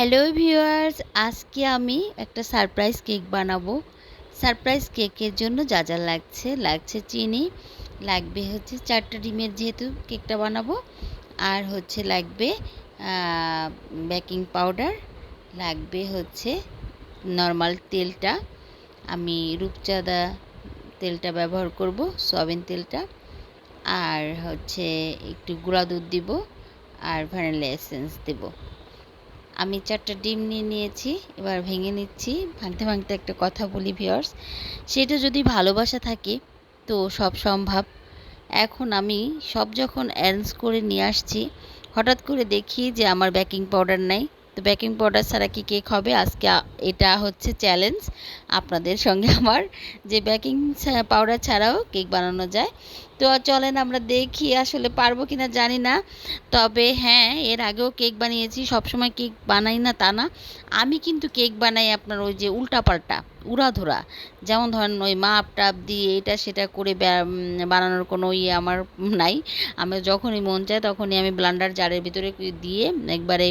Hello viewers আজকে আমি একটা সারপ্রাইজ কেক বানাবো। সারপ্রাইজ কেকের জন্য যা যা লাগছে লাগছে চিনি, লাগবে হচ্ছে চারটা ডিমের যেহেতু কেকটা বানাবো, আর হচ্ছে লাগবে বেকিং পাউডার লাগবে হচ্ছে নর্মাল তেলটা। আমি রূপচাঁদা তেলটা ব্যবহার করব সয়াবিন তেলটা, আর হচ্ছে একটু গুঁড়া দুধ দিব, আর ভ্যানিলা এসেন্স দেবো। আমি চারটা ডিম নিয়ে নিয়েছি, এবার ভেঙে নিচ্ছি। ভাঙতে ভাঙতে একটা কথা বলি ভিওর্স সেটা যদি ভালোবাসা থাকে, তো সব সম্ভব। এখন আমি সব যখন অ্যারেঞ্জ করে নিয়ে আসছি, হঠাৎ করে দেখি যে আমার বেকিং পাউডার নাই। তো বেকিং পাউডার ছাড়া কি কেক হবে? আজকে এটা হচ্ছে চ্যালেঞ্জ আপনাদের সঙ্গে আমার। যে বেকিং পাউডার ছাড়াও কেক বানানো যায়। তো চলেন আমরা দেখি আসলে পারব কি না জানি না। তবে হ্যাঁ এর আগেও কেক বানিয়েছি, সবসময় কেক বানাই না তা না। আমি কিন্তু কেক বানাই আপনার ওই যে উল্টাপাল্টা উড়াধুরা। যেমন ধরেন ওই মাপ টাপ দিয়ে এটা সেটা করে বানানোর কোনো ইয়ে আমার নাই। আমি যখনই মন চায় তখনই আমি ব্লান্ডার জারের ভিতরে দিয়ে একবারে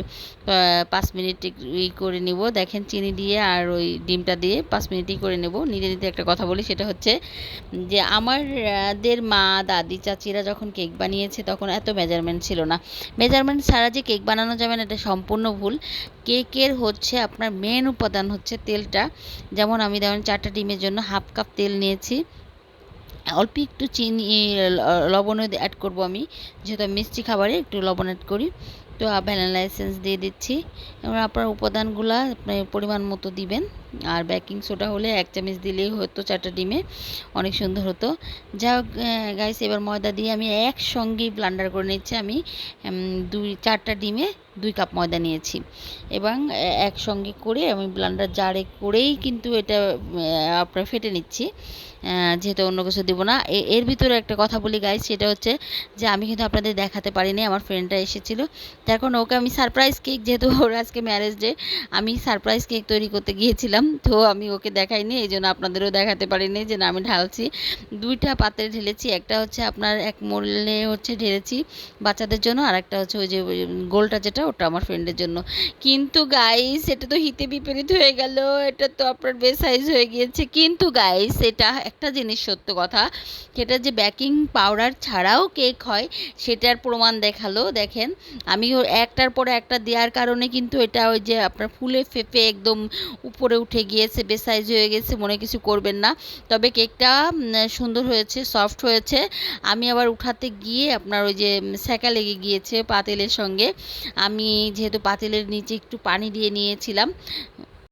পাঁচ মিনিট ই করে নিব। দেখেন চিনি দিয়ে আর ওই ডিমটা দিয়ে পাঁচ মিনিটই করে নেব। নিজে নিজে একটা কথা বলি, সেটা হচ্ছে যে আমারদের মা দাদি চাচিরা যখন কেক বানিয়েছে তখন এত মেজারমেন্ট ছিল না। মেজারমেন্ট ছাড়া যে কেক বানানো যাবে না, এটা সম্পূর্ণ ভুল। কেকের হচ্ছে আপনার মেন উপাদান হচ্ছে তেলটা। যেমন আমি যেমন চারটা ডিমের জন্য হাফ কাপ তেল নিয়েছি। অল্প একটু চিনি লবণও অ্যাড করব আমি। যেহেতু মিষ্টি খাবারে একটু লবণ অ্যাড করি। তো ভ্যানিলা এসেন্স দিয়ে দিচ্ছি। এবার আপনার উপাদানগুলো পরিমাণ মতো দিবেন। আর বেকিং সোডা হলে এক চামচ দিলেই হতো চারটা ডিমে, অনেক সুন্দর হতো। যা গাইস এবার ময়দা দিয়ে আমি একসঙ্গেই ব্লান্ডার করে নিচ্ছি। আমি দুই, চারটা ডিমে দুই কাপ ময়দা নিয়েছি। এবং একসঙ্গে করে আমি ব্লান্ডার জারে করেই কিন্তু এটা আপনার ফেটে নিচ্ছি। যেহেতু অন্য কিছু দেবো না। এর ভিতরে একটা কথা বলি গাইজ সেটা হচ্ছে যে আমি কিন্তু আপনাদের দেখাতে পারিনি। আমার ফ্রেন্ডটা এসেছিল। তার কারণ ওকে আমি সারপ্রাইজ কেক যেহেতু ওর আজকে ম্যারেজ ডে আমি সারপ্রাইজ কেক তৈরি করতে গিয়েছিলাম। তো আমি ওকে দেখাইনি, এই জন্য আপনাদেরও দেখাতে পারিনি যে আমি ঢালছি। দুইটা পাত্রে ঢেলেছি, একটা হচ্ছে আপনার এক মোলে হচ্ছে ঢেলেছি বাচ্চাদের জন্য, আর একটা হচ্ছে ওই যে গোলটা যেটা, ওটা আমার ফ্রেন্ডের জন্য। কিন্তু গাইস এটা তো হিতে বিপরীত হয়ে গেল, এটা তো আপনার বেসাইজ হয়ে গিয়েছে। কিন্তু গাইস এটা একটা জিনিস সত্য কথা, সেটা যে বেকিং পাউডার ছাড়াও কেক হয়, সেটার প্রমাণ দেখাল, দেখেন। আমি একটার পরে একটা দেওয়ার কারণে কিন্তু এটা ওই যে আপনার ফুলে ফেপে একদম উপরে উঠে গিয়েছে, বেসাইজ হয়ে গেছে, মনে কিছু করবেন না। তবে কেকটা সুন্দর হয়েছে, সফট হয়েছে। আমি আবার উঠাতে গিয়ে আপনার ওই যে সেকা লেগে গিয়েছে পাতিলের সঙ্গে। আমি যেহেতু পাতিলের নিচে একটু পানি দিয়ে নিয়েছিলাম